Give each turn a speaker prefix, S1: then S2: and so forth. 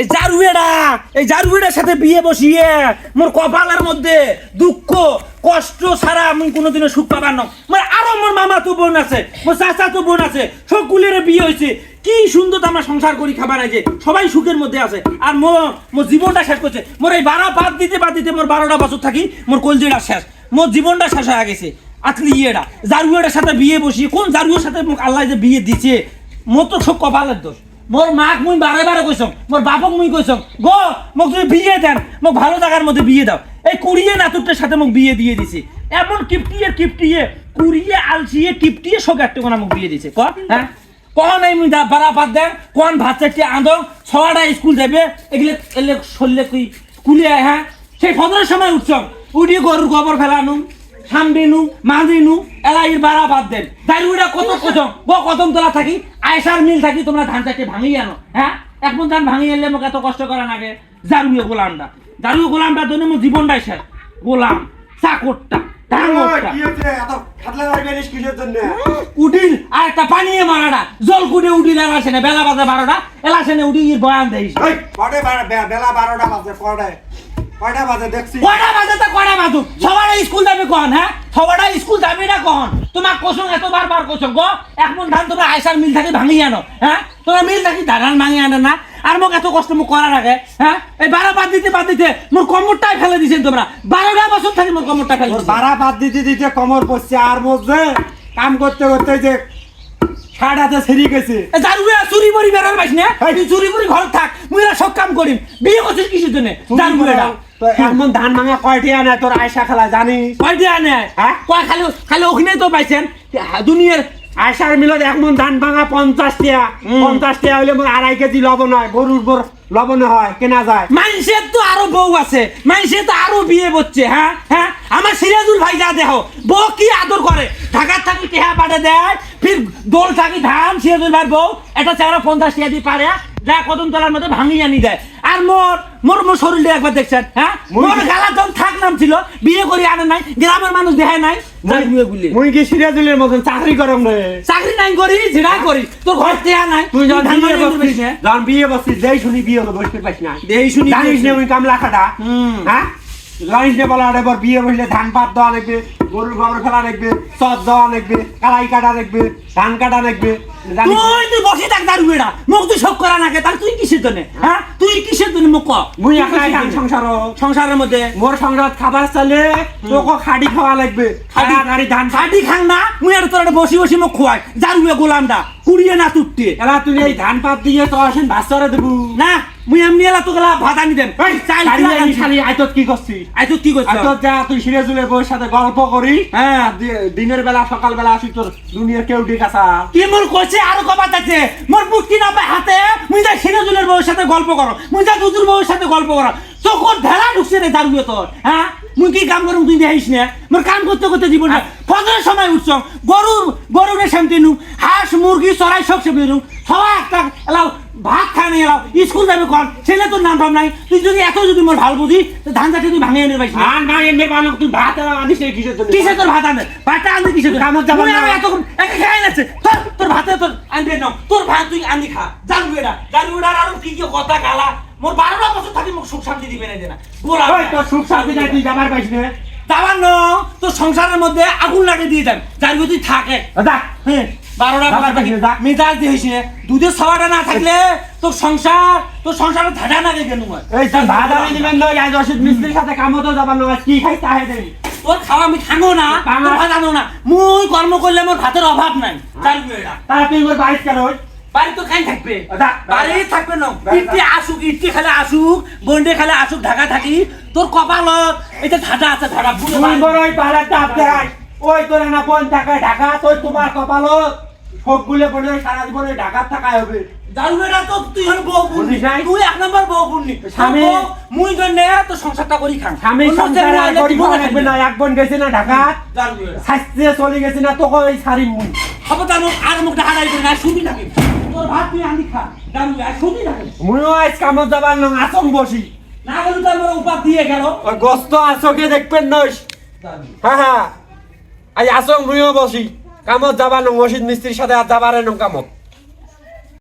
S1: এই জারুয়েডা, এই জারুয়েডার সাথে বিয়ে বসিয়ে মোর কপালের মধ্যে দুঃখ, কষ্ট ছাড়া আমি কোনোদিনও সুখ পাবার না মানে আরও মোর মামা তো বোন আছে, মোর চাচা তো বোন আছে সকলের বিয়ে হয়েছে। কি সুন্দর আমরা সংসার করি খাবার আছে সবাই সুখের মধ্যে আছে। আর মোর মোর জীবনটা শেষ করছে। মোর এই বারো বাদ দিতে বাদ দিতে মোর বারোটা বছর থাকি, মোর কলজিটা শেষ। মোর জীবনটা শেষ হয়ে গেছে। আতলি ইয়েটা জারুয়েটার সাথে বিয়ে বসিয়ে, কোন জারুয়ের সাথে মোক আল্লাহ যে বিয়ে দিছে, মোর তো সব কপালের দোষ। মোর মাক মুই বারে বারে কইছম মোর বাপক মুই কইছম গো, মোক যদি বিয়ে দেন, মোক ভালো জায়গার মধ্যে বিয়ে দাও। এই কুড়িয়ে নাতুরটার সাথে মোক বিয়ে দিয়ে দিছে। এমন কিপটিয়ে কিপটিয়ে কুড়িয়ে আলসিয়ে কিপটিয়ে সব একটা কোনা মোক বিয়ে দিছে। ক হ্যাঁ কখন এই মুই বারা পাত দেন কোন ভাত চারটি ছটা স্কুল যাবে এগুলো এলে সরলে তুই কুলিয়ে হ্যাঁ সেই ফজরের সময় উঠছম উঠি গরুর গোবর ফেলানু সামডিনু মাঝিনু এলাইর বাড়া বাদ দেন। দাইরুইটা কত কদম? গ কদম তোলা থাকি আয়সার মিল থাকি তোমরা ধান চাকে ভাঙি আনো হ্যাঁ? এক মন ধান ভাঙি এলে মোক এত কষ্ট করা নাগে। জারুয়ে গোলামটা। জারুয়ে গোলামটা জন্য মোর জীবনটাই শেষ। গোলাম চাকরটা উঠিল আর একটা পানিয়ে মারাটা। জল কুটে উঠিল এলাসে না বেলা বাজে বারোটা। এলাসে না উঠি বয়ান
S2: বে- বেলা বারোটা বাজে কটায় কয়টা বাজে দেখছি?
S1: কয়টা বাজে তা কয়টা বাজু সবার স্কুল যাবে কখন হ্যাঁ? সবার স্কুল যাবে না কখন তোমার কোসং এত বারবার কোসং গো? এক মন ধান তোমরা আয়সার মিল থাকি ভাঙি আনো হ্যাঁ? তোমরা মিল থাকি ধান ভাঙি আনো না। আর মোক এত কষ্ট মোক করার আগে হ্যাঁ? এই বারো বাদ দিতে বাদ দিতে মোর কমরটাই ফেলে দিছেন তোমরা। বারোটা বছর থাকি মোর কমরটা ফেলে।
S2: ভাড়া বাদ দিতে দিতে কমর পড়ছে আর মধ্যে কাম করতে করতে যে হাতে ছিঁড়ি গেছে।
S1: জারুয়া চুরি করি বেরোর পাইছ না? চুরি করি ঘর থাক মুই এরা সব কাম করিম। বিয়ে করছিস কিসের জন্য? জারুয়া
S2: তো ধান ভাঙা কয়টি আনে তোর আয়সা খেলা জানিস
S1: কয় দিয়া নে
S2: হ্যাঁ?
S1: কয় খালি খালি ওখানে তো পাইছেন। দুনিয়ার
S2: আয়সার মিলত এক মন ধান ভাঙা পঞ্চাশ টিয়া। পঞ্চাশ টিয়া হইলে মোর আড়াই কেজি লবণ হয় গরুর বর লবণ হয় কেনা যায়।
S1: মানুষের তো আরও বউ আছে মানুষের তো আরও বিয়ে করছে হ্যাঁ হ্যাঁ আমার সিরাজুল ভাই যা দেহ বউ কি আদর করে ঢাকার থাকি টেহা পাঠে দেয় ফির দোল থাকি ধান সিরাজুল ভাই বউ একটা চারা পঞ্চাশ টাকা দিয়ে পারে যা কদম তলার মধ্যে ভাঙি আনি দেয়। আর মোর মোর মোর শরীরটা একবার দেখছেন হ্যাঁ? মোর গালা তো থাক নাম ছিল বিয়ে করে আনে নাই গ্রামের মানুষ দেখায় নাই যাই
S2: মুই কি সিরাজুলের মতন চাকরি করম রে?
S1: চাকরি নাই করি জিরা করি তোর ঘর দেয়া নাই
S2: তুই যখন
S1: ধান
S2: বিয়ে
S1: করছিস
S2: যখন বিয়ে বসছিস যেই শুনি বিয়ে হলো বসতে পারিস না।
S1: দেই শুনি
S2: জানিস না। ওই কামলা
S1: কাটা।
S2: হ্যাঁ? জানিস না বলা বিয়ে বসলে ধান পাত দেওয়া লাগবে গরুর গোবর ফেলা লাগবে চট দেওয়া লাগবে কালাই কাটা লাগবে ধান কাটা লাগবে। জানিস
S1: তুই তুই বসে থাক বেড়া। মোক তুই সব করা নাকে তার তুই কিসের জন্য? হ্যাঁ? তুই কিসের জন্য মোক ক
S2: মুই
S1: তুই
S2: একাই
S1: কিসের
S2: খান
S1: জন্য?
S2: সংসার
S1: সংসারের মধ্যে।
S2: মোর সংসার খাবার চালে তোকে খাড়ি খাওয়া লাগবে। ধান
S1: খাং না মুই আর তোর বসি বসি মোক খোয়াই। জারুয়ে গোলামটা। কুড়িয়ে না তুটতে।
S2: এলা তুই এই ধান পাত দিয়ে তো আসেন ভাস্করে দেবু।
S1: না মুই এমনি এলা তোকে ভাত আনি দেন
S2: এই। শাড়ি আইতত কি করছিস
S1: আই তুই কি করছ?
S2: আইতত যা তুই সিরাজুলের বউর সাথে গল্প করি।
S1: হ্যাঁ।
S2: দিনের বেলা সকাল বেলা আসি তোর দুনিয়ার কেউ ডিকাসা
S1: কি মোর কইছে? আরও কবাত আছে। মোর না পায় হাতে। মুই যা সিরাজুলের বউর সাথে গল্প করো। মুই যা দুদুর বউর সাথে গল্প করো। চোখর ঢেলা ঢুকছে রে দাঁড়িয়ে তোর হ্যাঁ? মুই কি কাম করুম তুই দেখিস না? মোর কাম করতে করতে জীবন ফজরের সময় উঠছ গরুর গরুর শান্তি নু হাঁস মুরগি চড়াই সব সব সবাই একটা এলাও ভাত খায় এলাও স্কুল যাবে কন ছেলে তোর নাম টাম নাই। তুই যদি এত যদি মোর ভালো বুঝি তো ধান চাটি তুই ভাঙিয়ে নিয়ে না
S2: ধান ভাঙে নে বালক তুই ভাত আনিস কিসের জন্য?
S1: তোর ভাত আনবে ভাতটা আনবি কিসে তোর
S2: কামত যাবার
S1: মুই আর
S2: না।
S1: এতক্ষণ একা খাই নাচ্ছে তোর তোর ভাতে তোর আনবে নাও। তোর ভাত তুই আনি খা। জানবি এটা জানবি এটা আর কি কি কথা গালা। মোর বারোটা বছর থাকি মোক সুখ শান্তি দিবে না দেনা
S2: ওই তোর সুখ শান্তি নাই তুই যাবার পাইস না।
S1: যাবার ন তোর সংসারের মধ্যে আগুন লাগিয়ে দিয়ে দেন জানবি তুই থাকে
S2: যা।
S1: হ্যাঁ। বারোটা
S2: যা,
S1: বাজার থাকি
S2: যা।
S1: মেজাজ দিয়ে হয়েছে। দুধের খাওয়াটা না থাকলে তোর সংসার তোর সংসারে ধাঁধা না গেল
S2: এই তোর ভাত আনি দিবেন না আজ অসিত মিস্ত্রির সাথে যাবার কি খাই তাহে দেবি
S1: তোর খাওয়া আমি না ভাত আনো না। মুই কর্ম করলে মোর ভাতের অভাব নাই।
S2: তারা তুই বাইশ কেন?
S1: বাড়ি তো খাই থাকবে। বাড়ি থাকবে না।
S2: যা।
S1: আসুক খেলে আসুক বন্ডে খেলে আসুক ঢাকা থাকি। তোর কপালত এটা ধাঁধা আছে ধাঁধা বুঝে
S2: বড়। ওই তোর না কোন টাকায় ঢাকা তোর তোমার কপালত। সবগুলো বলে সারা জীবনে ঢাকার টাকায় হবে।
S1: জানবেটা তো তুই হল বউ
S2: নাই?
S1: তুই এক নম্বর বউ পুণ্যি
S2: স্বামী-
S1: মুই জন্য তো সংসারটা করি খান
S2: স্বামী সংসারে
S1: না
S2: থাকবে না? এক বোন গেছে না ঢাকা শাস্তি চলে গেছে না তোকে ওই শাড়ি মুই
S1: হবে মুখ আর মুখ ঢাকা দাঁড়িয়ে না শুনি থাকে তোর ভাত তুই আনি খা। জানবে আর শুনি থাকে
S2: মুইও আজ কামত যাবার না আসং বসি।
S1: না গেলে তো আমার উপাপ দিয়ে গেল।
S2: ওই গস্ত আসকে দেখবেন নইস? হ্যাঁ হ্যাঁ। আজ আসং মুইও বসি। কামত যাবা না মসজিদ মিস্ত্রির সাথে আর যাবারে এনো কামত।